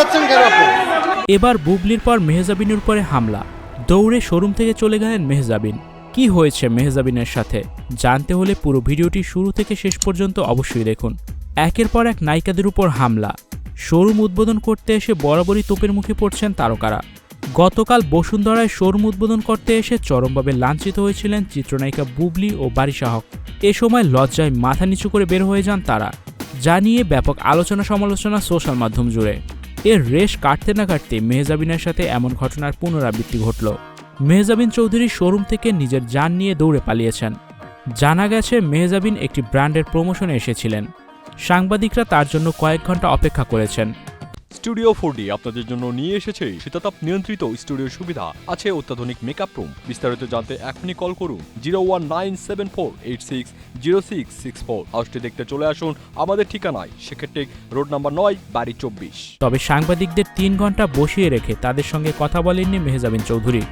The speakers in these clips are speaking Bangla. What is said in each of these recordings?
আপনি? এবার বুবলির পর মেহজাবিনের উপরে হামলা। দৌড়ে শোরুম থেকে চলে গেলেন মেহজাবিন। কি হয়েছে মেহজাবিনের সাথে? জানতে হলে পুরো ভিডিওটি শুরু থেকে শেষ পর্যন্ত অবশ্যই দেখুন। একের পর এক নায়িকাদের উপর হামলা। শোরুম উদ্বোধন করতে এসে বরাবরই তোপের মুখে পড়ছেন তারকারা। গতকাল বসুন্ধরায় শোরুম উদ্বোধন করতে এসে চরমভাবে লাঞ্ছিত হয়েছিলেন চিত্রনায়িকা বুবলি ও বারিশাহক এ সময় লজ্জায় মাথা নিচু করে বের হয়ে যান তারা। যা নিয়ে ব্যাপক আলোচনা সমালোচনা সোশ্যাল মাধ্যম জুড়ে। এর রেশ কাটতে না কাটতে মেহজাবিনের সাথে এমন ঘটনার পুনরাবৃত্তি ঘটল। মেহজাবিন চৌধুরী শোরুম থেকে নিজের যান নিয়ে দৌড়ে পালিয়েছেন। জানা গেছে, মেহজাবিন একটি ব্র্যান্ডের প্রমোশনে এসেছিলেন। সাংবাদিকরা তার জন্য কয়েক ঘণ্টা অপেক্ষা করেছেন। স্টুডিও ফোর আপনাদের জন্য নিয়ে এসেছে শীতাতাপ নিয়ন্ত্রিত স্টুডিও সুবিধা। আছে অত্যাধুনিক মেকআপ রুম বিস্তারিত জানতে এখনই কল করুন zero one nine seven four eight six zero six six four হাউসটি দেখতে চলে আসুন আমাদের ঠিকানায়। সেক্ষেত্রে রোড নাম্বার নয়, বাড়ি চব্বিশ। তবে সাংবাদিকদের তিন ঘণ্টা বসিয়ে রেখে তাদের সঙ্গে কথা বলেননি মেহজাবিন চৌধুরী।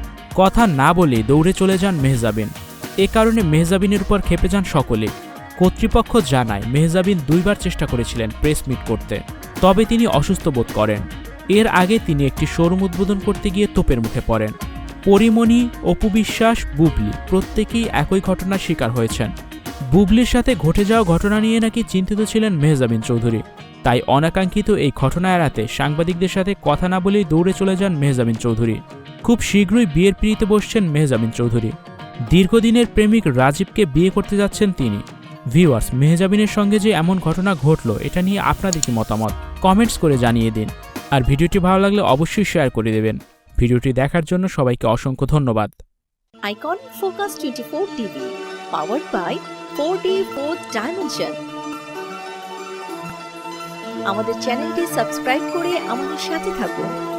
কথা না বলে দৌড়ে চলে যান মেহজাবিন। এ কারণে মেহজাবিনের উপর খেপে যান সকলে। কর্তৃপক্ষ জানায়, মেহজাবিন দুইবার চেষ্টা করেছিলেন প্রেস মিট করতে। তবে তিনি অসুস্থ বোধ করেন। এর আগে তিনি একটি শোরুম উদ্বোধন করতে গিয়ে তোপের মুখে পড়েন। পরিমণি, অপু বিশ্বাস, বুবলি প্রত্যেকেই একই ঘটনার শিকার হয়েছেন। বুবলির সাথে ঘটে যাওয়া ঘটনা নিয়ে নাকি চিন্তিত ছিলেন মেহজাবিন চৌধুরী। তাই অনাকাঙ্ক্ষিত এই ঘটনা এড়াতে সাংবাদিকদের সাথে কথা না বলেই দৌড়ে চলে যান মেহজাবিন চৌধুরী। খুব শীঘ্রই বিয়ের পিড়িতে বসছেন মেহজাবিন চৌধুরী। দীর্ঘদিনের প্রেমিক রাজীবকে বিয়ে করতে যাচ্ছেন তিনি। ভিউয়ার্স, মেহজাবিনের সঙ্গে যে এমন ঘটনা ঘটলো, এটা নিয়ে আপনাদের কি মতামত? কমেন্টস করে জানিয়ে দিন। আর ভিডিওটি ভালো লাগলে অবশ্যই শেয়ার করে দেবেন। ভিডিওটি দেখার জন্য সবাইকে অসংখ্য ধন্যবাদ। Icon Focus 24 power by by 4D 4th dimension আমাদের চ্যানেলটি সাবস্ক্রাইব করে আমাদের সাথে থাকুন।